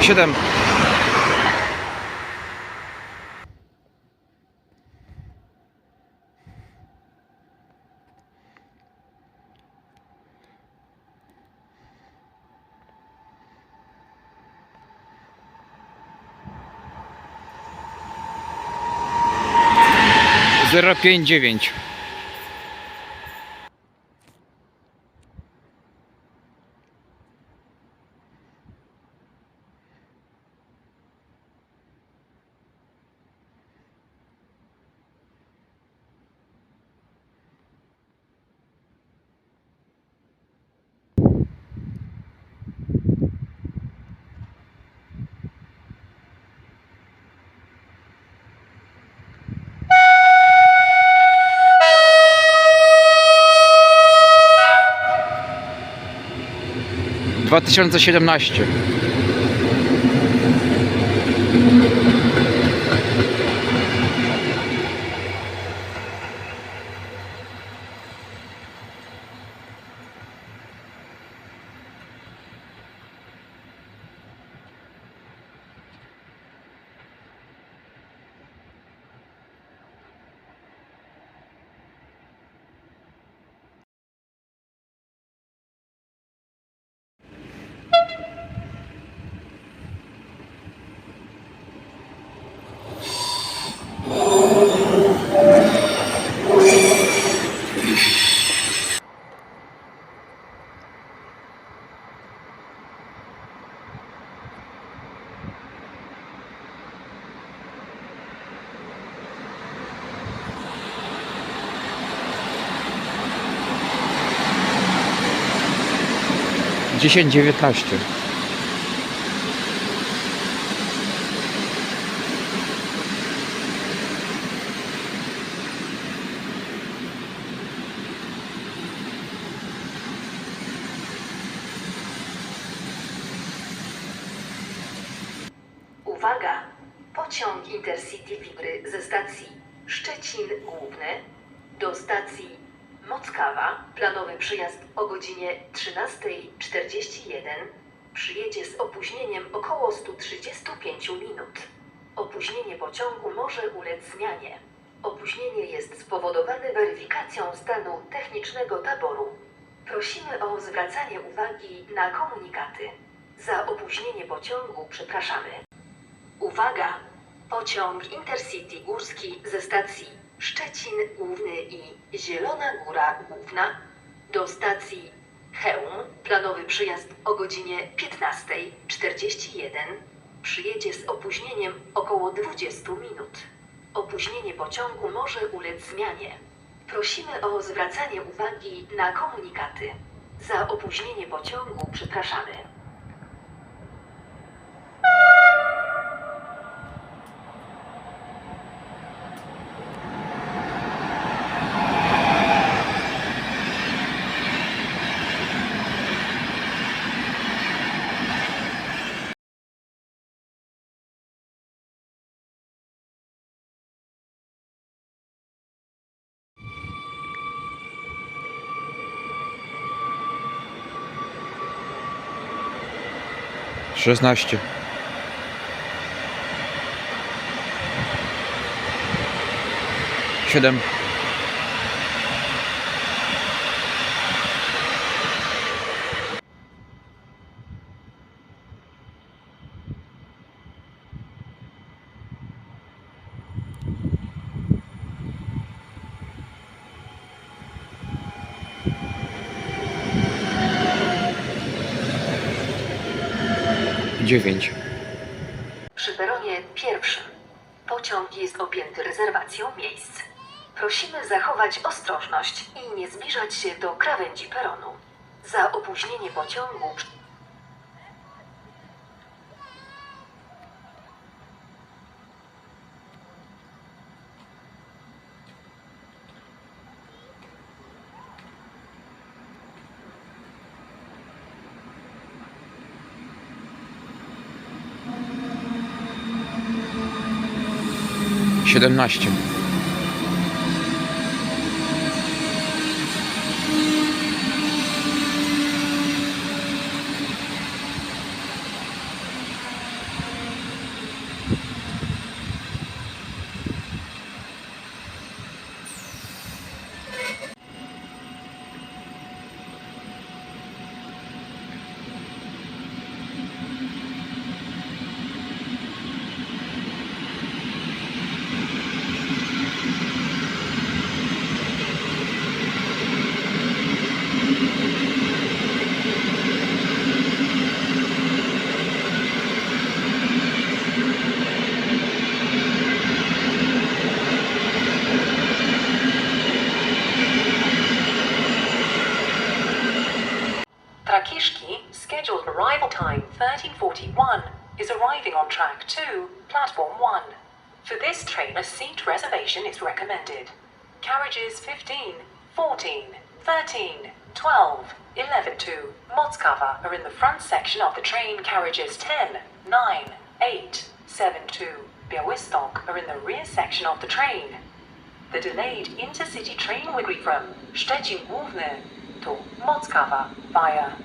Siedem. Zero pięć dziewięć. Dwa tysiące siedemnaście. Dziesięć dziewiętnaście. Uwaga! Pociąg Intercity Vibry ze stacji Szczecin Główny do stacji Mockawa, planowy przyjazd o godzinie 13.41, przyjedzie z opóźnieniem około 135 minut. Opóźnienie pociągu może ulec zmianie. Opóźnienie jest spowodowane weryfikacją stanu technicznego taboru. Prosimy o zwracanie uwagi na komunikaty. Za opóźnienie pociągu przepraszamy. Uwaga! Pociąg Intercity Górski ze stacji Szczecin Główny i Zielona Góra Główna do stacji Chełm, planowy przyjazd o godzinie 15.41, przyjedzie z opóźnieniem około 20 minut. Opóźnienie pociągu może ulec zmianie. Prosimy o zwracanie uwagi na komunikaty. Za opóźnienie pociągu przepraszamy. Szesnaście. Siedem. Przy peronie pierwszym pociąg jest objęty rezerwacją miejsc. Prosimy zachować ostrożność i nie zbliżać się do krawędzi peronu. Za opóźnienie pociągu 17. Siedemnaście. arrival time 1341 is arriving on track 2, platform 1. For this train, a seat reservation is recommended. Carriages 15, 14, 13, 12, 11 to Motzkava are in the front section of the train. Carriages 10, 9, 8, 7 to Białystok are in the rear section of the train. The delayed intercity train will be from Szczecin Główny to Motzkawa via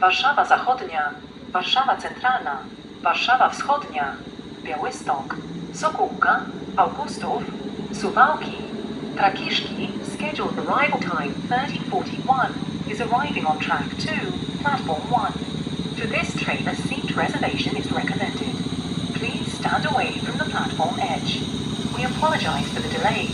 Warszawa Zachodnia, Warszawa Centralna, Warszawa Wschodnia, Białystok, Sokółka, Augustów, Suwałki, Trakiszki. Scheduled arrival time 1341 is arriving on track 2, platform 1. For this train, a seat reservation is recommended. Please stand away from the platform edge. We apologize for the delay.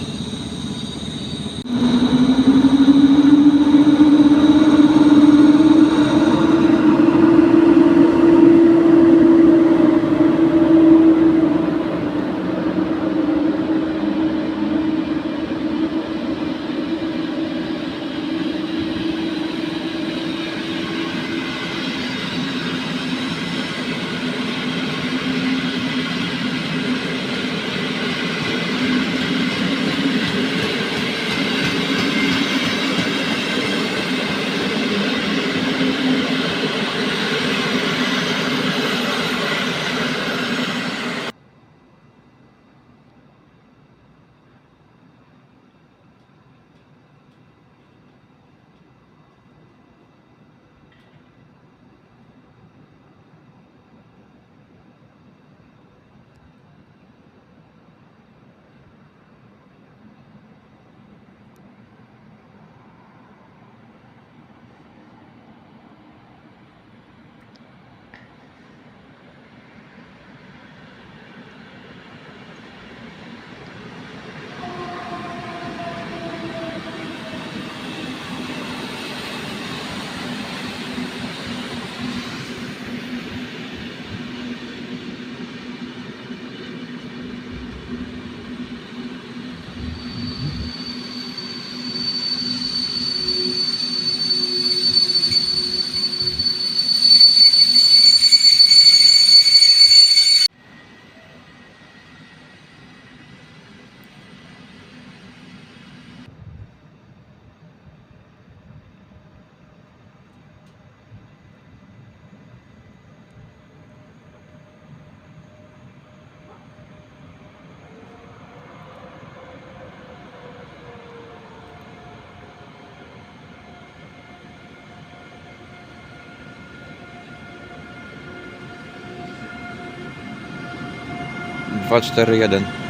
2-4-1.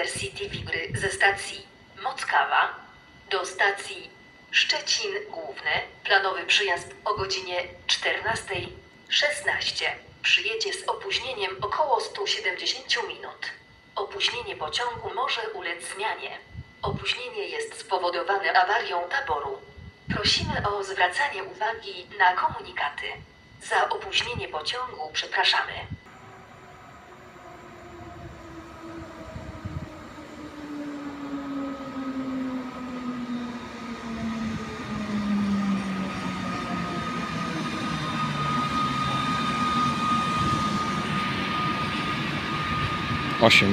Intercity Wigry ze stacji Mockawa do stacji Szczecin Główny, planowy przyjazd o godzinie 14.16, przyjedzie z opóźnieniem około 170 minut. Opóźnienie pociągu może ulec zmianie. Opóźnienie jest spowodowane awarią taboru. Prosimy o zwracanie uwagi na komunikaty. Za opóźnienie pociągu przepraszamy. Asim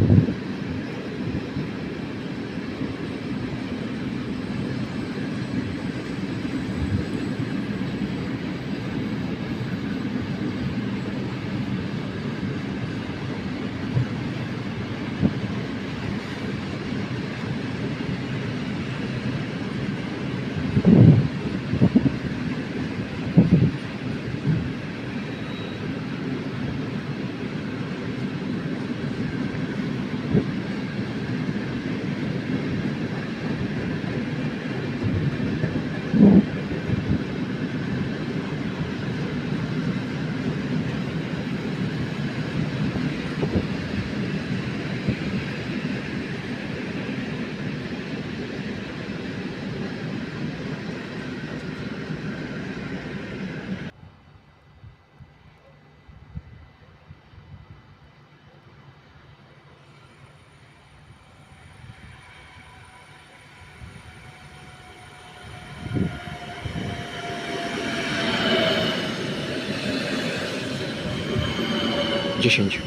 10.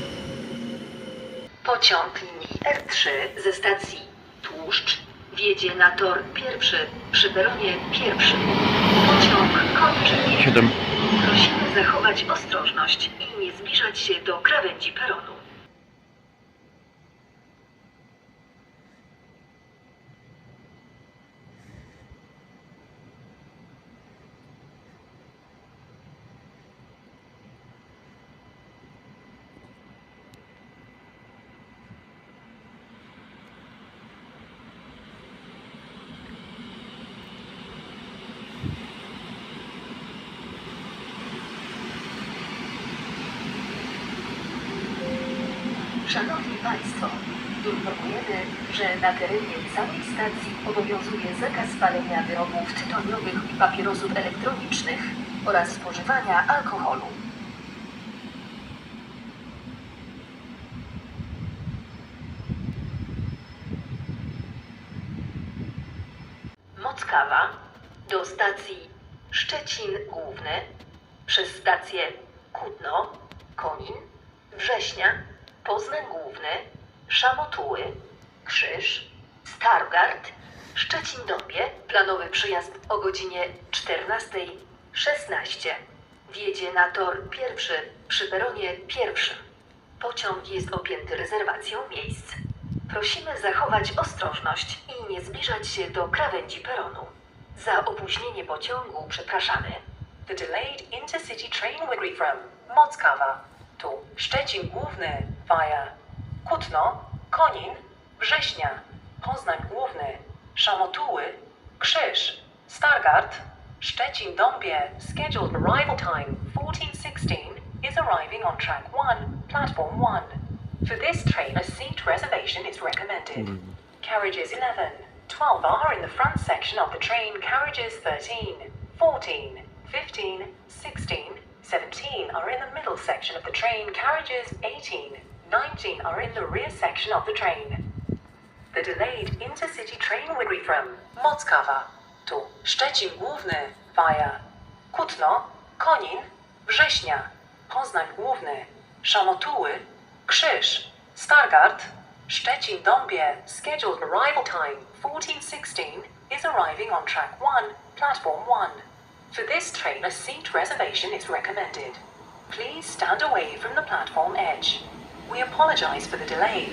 Pociąg linii R3 ze stacji Tłuszcz wjedzie na tor pierwszy przy peronie pierwszym. Pociąg kończy 7. Prosimy zachować ostrożność i nie zbliżać się do krawędzi peronu. Na terenie całej stacji obowiązuje zakaz palenia wyrobów tytoniowych i papierosów elektronicznych oraz spożywania alkoholu. Mockawa do stacji Szczecin Główny przez stację Kutno, Konin, Września, Poznań Główny, Szamotuły, Krzyż, Stargard, Szczecin-Dąbie, planowy przyjazd o godzinie 14.16. Wjedzie na tor pierwszy przy peronie pierwszym. Pociąg jest objęty rezerwacją miejsc. Prosimy zachować ostrożność i nie zbliżać się do krawędzi peronu. Za opóźnienie pociągu przepraszamy. The delayed intercity train will from Mockava to Szczecin Główny via Kutno, Konin, Września, Poznań Główny, Szamotuły, Krzyż, Stargard, Szczecin Dąbie. Scheduled arrival time 1416 is arriving on track 1, platform 1. For this train, a seat reservation is recommended. Hmm. Carriages 11, 12 are in the front section of the train. Carriages 13, 14, 15, 16, 17 are in the middle section of the train. Carriages 18, 19 are in the rear section of the train. The delayed intercity train will be from Mockawa to Szczecin Główny via Kutno, Konin, Września, Poznań Główny, Szamotuły, Krzyż, Stargard, Szczecin Dąbie. Scheduled arrival time 1416 is arriving on track 1, platform 1. For this train, a seat reservation is recommended. Please stand away from the platform edge. We apologize for the delay.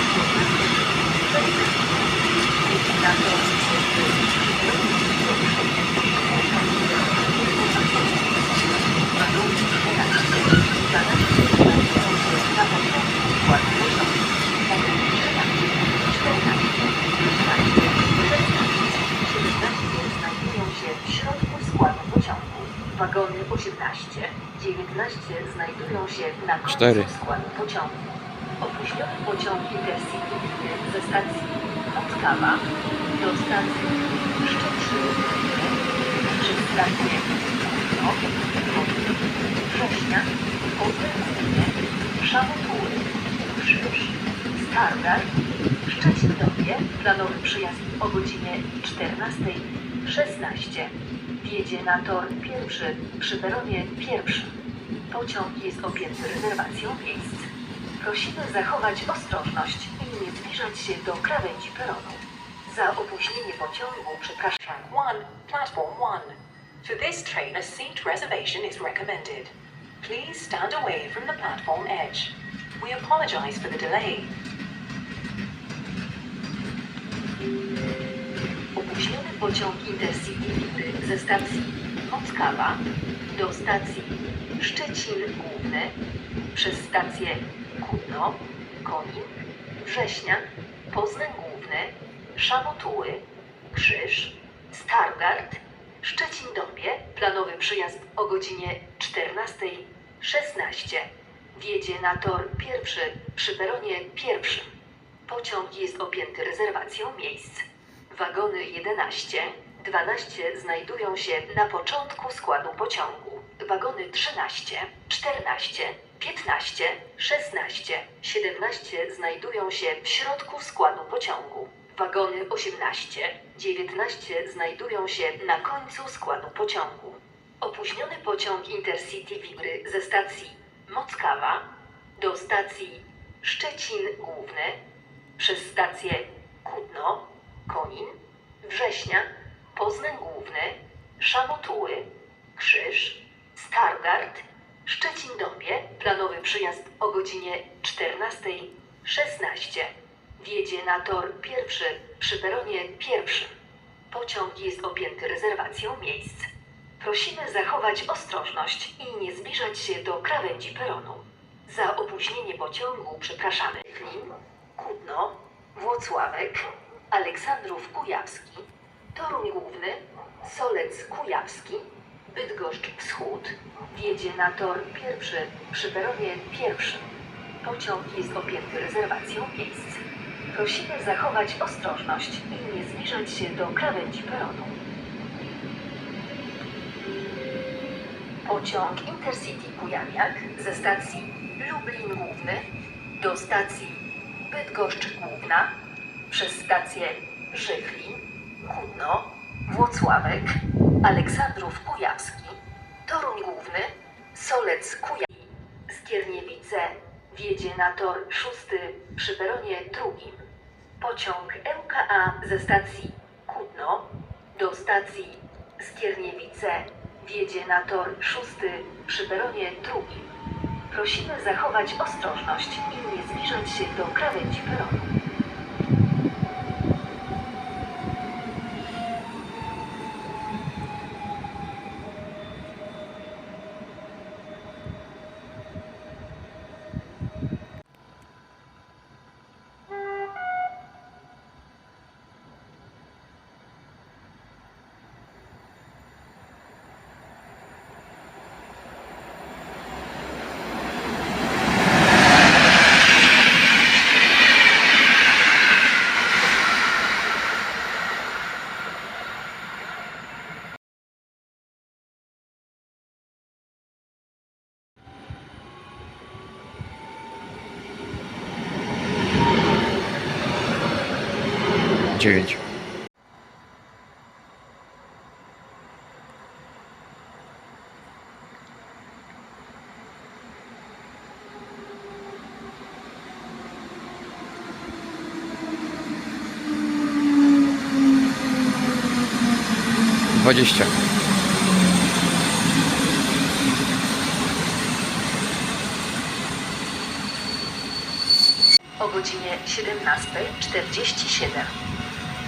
4. Opóźniony pociąg Intercity ze stacji Podkawa do stacji Szczecin przez stację Kutno, Września, Olbrzymie, Szamotuły, Krzyż, Stargard, Szczecinowie, planowy przyjazd o godzinie 14.16. Wjedzie na tor pierwszy przy peronie pierwszym. Pociąg jest objęty rezerwacją miejsc. Prosimy zachować ostrożność i nie zbliżać się do krawędzi peronu. Za opóźnienie pociągu przepraszam. Track 1, platform 1. For this train, a seat reservation is recommended. Please stand away from the platform edge. We apologize for the delay. Opóźniony pociąg Intercity ze stacji Mockawa do stacji Szczecin Główny przez stację Kutno, Konin, Września, Poznań Główny, Szamotuły, Krzyż, Stargard, Szczecin Dąbie, planowy przyjazd o godzinie 14.16. Wjedzie na tor pierwszy przy peronie pierwszym. Pociąg jest objęty rezerwacją miejsc. Wagony 11, 12 znajdują się na początku składu pociągu. Wagony 13, 14, 15, 16, 17 znajdują się w środku składu pociągu. Wagony 18, 19 znajdują się na końcu składu pociągu. Opóźniony pociąg Intercity Wigry ze stacji Mockawa do stacji Szczecin Główny przez stację Kutno, Konin, Września, Poznań Główny, Szamotuły, Krzyż, Stargard, Szczecin Dąbie, planowy przyjazd o godzinie 14.16. Wjedzie na tor pierwszy przy peronie pierwszym. Pociąg jest objęty rezerwacją miejsc. Prosimy zachować ostrożność i nie zbliżać się do krawędzi peronu. Za opóźnienie pociągu przepraszamy. Klin, Kutno, Włocławek, Aleksandrów Kujawski, Toruń Główny, Solec Kujawski, Bydgoszcz Wschód wjedzie na tor pierwszy przy peronie pierwszym. Pociąg jest objęty rezerwacją miejsc. Prosimy zachować ostrożność i nie zbliżać się do krawędzi peronu. Pociąg Intercity Kujawiak ze stacji Lublin Główny do stacji Bydgoszcz Główna przez stację Żychlin, Kutno, Włocławek, Aleksandrów Kujawski, Toruń Główny, Solec Kujawski, Skierniewice wjedzie na tor szósty przy peronie drugim. Pociąg LKA ze stacji Kutno do stacji Skierniewice wjedzie na tor szósty przy peronie drugim. Prosimy zachować ostrożność i nie zbliżać się do krawędzi peronu. 9. Dwadzieścia. O godzinie 17.47.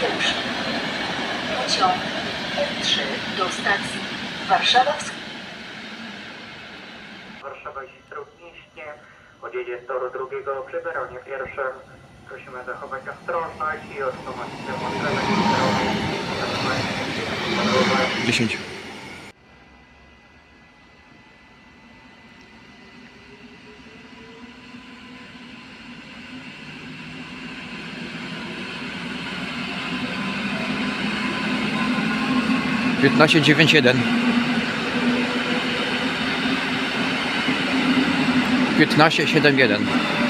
peronie pierwszym. Pociąg R3 do stacji Warszawa Wschodnia. Warszawa Śródmieście, odjedzie z toru drugiego przy peronie pierwszym. Prosimy zachować ostrożność i odsuwać demonstrację kierowców. 10. 1591 1571